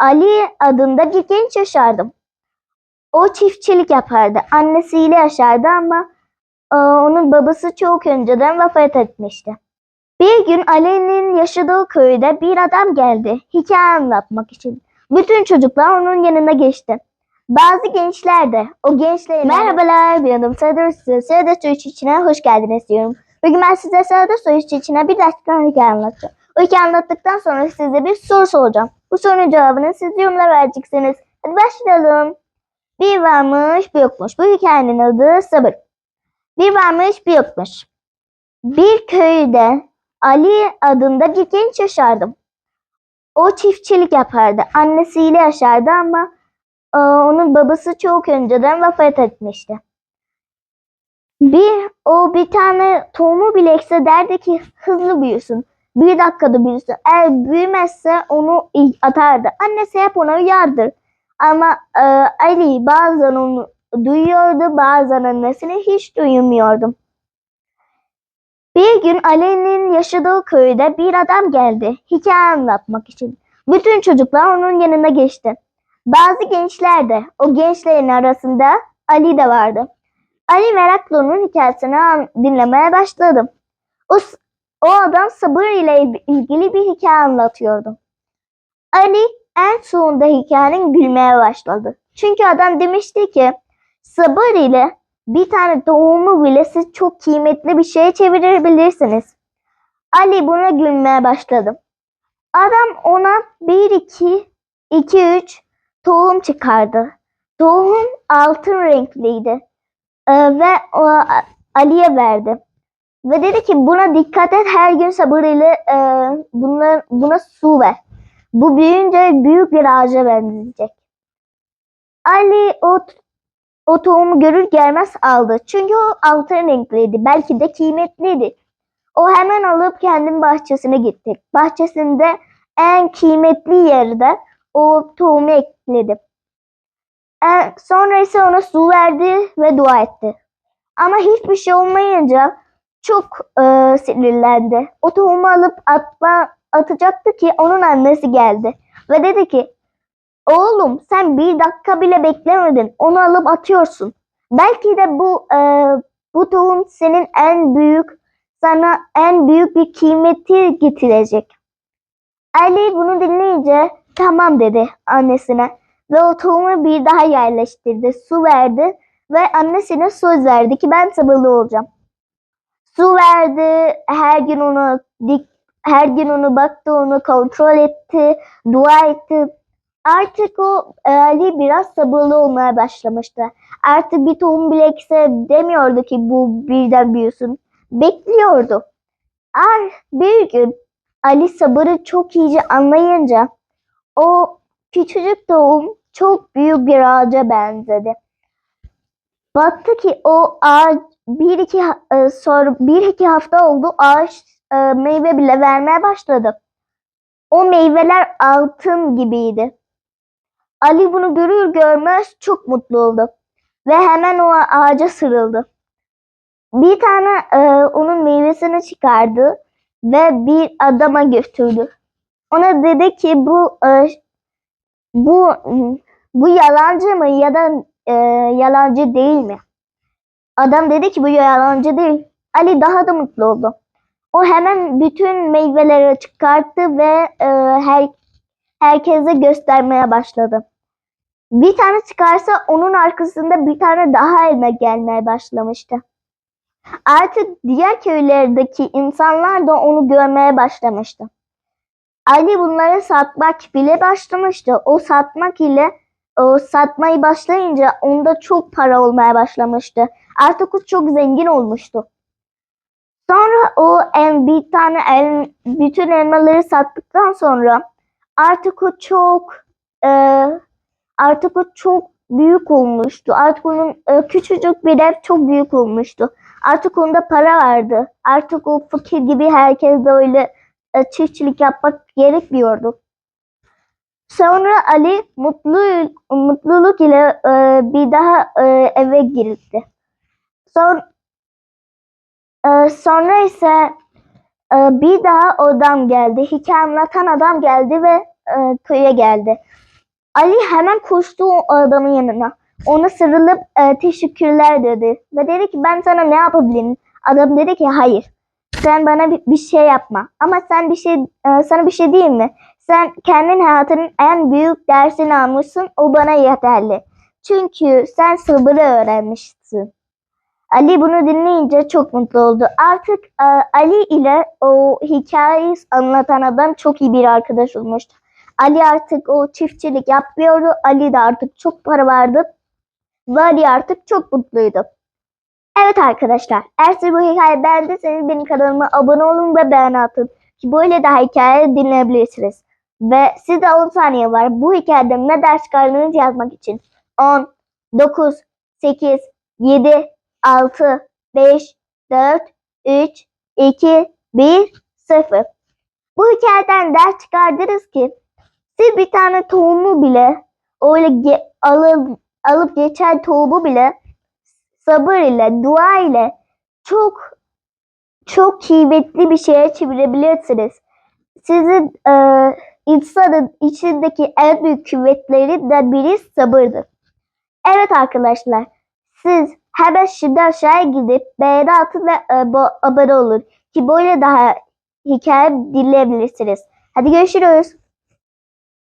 Ali adında bir genç yaşardı. O çiftçilik yapardı. Annesiyle yaşardı ama e, onun babası çok önceden vefat etmişti. Bir gün Ali'nin yaşadığı köyde bir adam geldi hikaye anlatmak için. Bütün çocuklar onun yanına geçti. Bazı gençler de o gençlerin... Merhabalar bir adım Serdar size Serdar Su içine hoş geldiniz diyorum. Bugün ben size Serdar Su içine bir dakika hikaye anlatacağım. O hikaye anlattıktan sonra size bir soru soracağım. Bu sorunun cevabını siz yorumlara vereceksiniz. Hadi başlayalım. Bir varmış bir yokmuş. Bu hikayenin adı sabır. Bir varmış bir yokmuş. Bir köyde Ali adında bir genç yaşardı. O çiftçilik yapardı. Annesiyle yaşardı ama e, onun babası çok önceden vefat etmişti. Bir o bir tane tohumu bile ekse derdi ki hızlı büyüsün. Bir dakikada büyüsün. Eğer büyümezse onu atardı. Annesi hep ona uyardır. Ama e, Ali bazen onu duyuyordu, bazen annesini hiç duymuyordu. Bir gün Ali'nin yaşadığı köyde bir adam geldi hikaye anlatmak için. Bütün çocuklar onun yanına geçti. Bazı gençler de o gençlerin arasında Ali de vardı. Ali merakla onun hikayesini dinlemeye başladı. O, o adam sabır ile ilgili bir hikaye anlatıyordu. Ali en sonunda hikayenin gülmeye başladı. Çünkü adam demişti ki sabır ile bir tane tohumu bile siz çok kıymetli bir şeye çevirebilirsiniz. Ali buna gülmeye başladı. Adam ona 1, 2, 2, 3 tohum çıkardı. Tohum altın renkliydi. Ee, ve Ali'ye verdi. Ve dedi ki buna dikkat et her gün sabırıyla e, buna, buna su ver. Bu büyüyünce büyük bir ağaca benzeyecek. Ali o, o tohumu görür gelmez aldı. Çünkü o altın renkliydi. Belki de kıymetliydi. O hemen alıp kendi bahçesine gitti. Bahçesinde en kıymetli yerde o tohumu ekledi. E, sonra ise ona su verdi ve dua etti. Ama hiçbir şey olmayınca çok e, sinirlendi. O tohumu alıp atma, atacaktı ki onun annesi geldi. Ve dedi ki oğlum sen bir dakika bile beklemedin. Onu alıp atıyorsun. Belki de bu e, bu tohum senin en büyük sana en büyük bir kıymeti getirecek. Ali bunu dinleyince tamam dedi annesine ve o tohumu bir daha yerleştirdi. Su verdi ve annesine söz verdi ki ben sabırlı olacağım. Su verdi, her gün onu dik, her gün onu baktı, onu kontrol etti, dua etti. Artık o e, Ali biraz sabırlı olmaya başlamıştı. Artık bir tohum bile ekse demiyordu ki bu birden büyüsün. Bekliyordu. Ar bir gün Ali sabırı çok iyice anlayınca o küçücük tohum çok büyük bir ağaca benzedi. Baktı ki o ağaç bir iki e, sonra bir iki hafta oldu ağaç e, meyve bile vermeye başladı. O meyveler altın gibiydi. Ali bunu görür görmez çok mutlu oldu ve hemen o ağaca sarıldı. Bir tane e, onun meyvesini çıkardı ve bir adama götürdü. Ona dedi ki bu e, bu bu yalancı mı ya da e, yalancı değil mi? Adam dedi ki bu yalancı değil. Ali daha da mutlu oldu. O hemen bütün meyveleri çıkarttı ve e, her herkese göstermeye başladı. Bir tane çıkarsa onun arkasında bir tane daha elma gelmeye başlamıştı. Artık diğer köylerdeki insanlar da onu görmeye başlamıştı. Ali bunları satmak bile başlamıştı. O satmak ile o satmayı başlayınca onda çok para olmaya başlamıştı. Artık o çok zengin olmuştu. Sonra o en bir tane el, bütün elmaları sattıktan sonra artık o çok e, artık o çok büyük olmuştu. Artık onun e, küçücük bir ev çok büyük olmuştu. Artık onda para vardı. Artık o fakir gibi herkes de öyle e, çiftçilik yapmak gerekmiyordu. Sonra Ali mutlu mutluluk ile e, bir daha e, eve girdi. Son, e, sonra ise e, bir daha adam geldi. Hikaye anlatan adam geldi ve e, köye geldi. Ali hemen koştu o adamın yanına. Ona sarılıp e, teşekkürler dedi. Ve dedi ki ben sana ne yapabilirim? Adam dedi ki hayır. Sen bana bir, bir şey yapma. Ama sen bir şey e, sana bir şey diyeyim mi? Sen kendin hayatının en büyük dersini almışsın. O bana yeterli. Çünkü sen sabırı öğrenmişsin. Ali bunu dinleyince çok mutlu oldu. Artık e, Ali ile o hikayeyi anlatan adam çok iyi bir arkadaş olmuştu. Ali artık o çiftçilik yapmıyordu. Ali de artık çok para vardı. Ve Ali artık çok mutluydu. Evet arkadaşlar, eğer siz bu hikayeyi beğendiyseniz benim kanalıma abone olun ve beğeni atın. Ki böyle daha hikaye dinleyebilirsiniz. Ve sizde 10 saniye var. Bu hikayeden ne ders çıkardığınızı yazmak için. 10, 9, 8, 7, 6, 5, 4, 3, 2, 1, 0. Bu hikayeden ders çıkardınız ki siz bir tane tohumu bile öyle ge- alıp, alıp geçen tohumu bile sabır ile, dua ile çok çok kıymetli bir şeye çevirebilirsiniz. Sizin e, insanın içindeki en büyük kuvvetleri de biri sabırdır. Evet arkadaşlar, siz hemen şimdi aşağıya gidip beğeni atın ve e, bo- abone olun ki böyle daha hikaye dinleyebilirsiniz. Hadi görüşürüz.